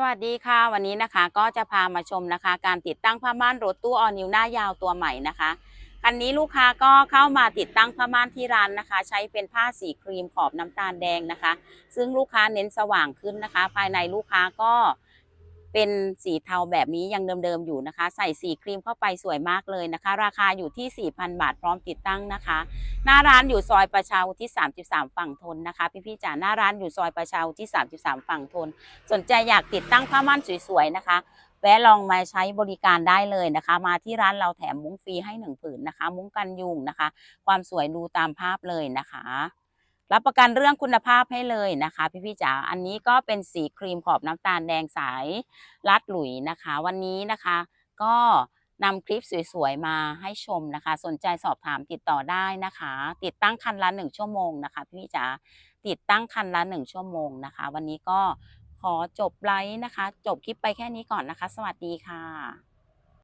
สวัสดีค่ะ วันนี้นะคะก็จะพามาชมนะคะ การติดตั้งผ้าม่านรถตู้ออนิวหน้ายาวตัวใหม่นะคะคันนี้ลูกค้าก็เข้ามาติดตั้งผ้าม่านที่ร้านนะคะ ใช้เป็นผ้าสีครีมขอบน้ำตาลแดงนะคะ ซึ่งลูกค้าเน้นสว่างขึ้นนะคะ ภายในลูกค้าก็ เป็นสีเทาแบบนี้ยังเดิมๆอยู่นะคะ ใส่สีครีมเข้าไปสวยมากเลยนะคะ ราคาอยู่ที่ 4,000 บาทพร้อมติดตั้งนะคะ หน้าร้านอยู่ซอยประชาอุที่ 33 ฝั่งทนนะคะ พี่ๆจ๋าหน้าร้านอยู่ซอยประชาอุที่ 33 ฝั่งทน สนใจอยากติดตั้งผ้าม่านสวยๆนะคะแวะลองมาใช้บริการได้เลยนะคะ มาที่ร้านเราแถมมุ้งฟรีให้หนึ่งผืนนะคะ มุ้งกันยุงนะคะ ความสวยดูตามภาพเลยนะคะ รับประกันเรื่องคุณภาพให้เลยนะคะ พี่ๆจ๋า อันนี้ก็เป็นสีครีมขอบน้ำตาลแดงสายลัดหลุยนะคะ วันนี้นะคะ ก็นำคลิปสวยๆมาให้ชมนะคะ สนใจสอบถามติดต่อได้นะคะ ติดตั้งคันละหนึ่งชั่วโมงนะคะพี่ๆจ๋า ติดตั้งคันละหนึ่งชั่วโมงนะคะ วันนี้ก็ขอจบไลฟ์นะคะ จบคลิปไปแค่นี้ก่อนนะคะ สวัสดีค่ะ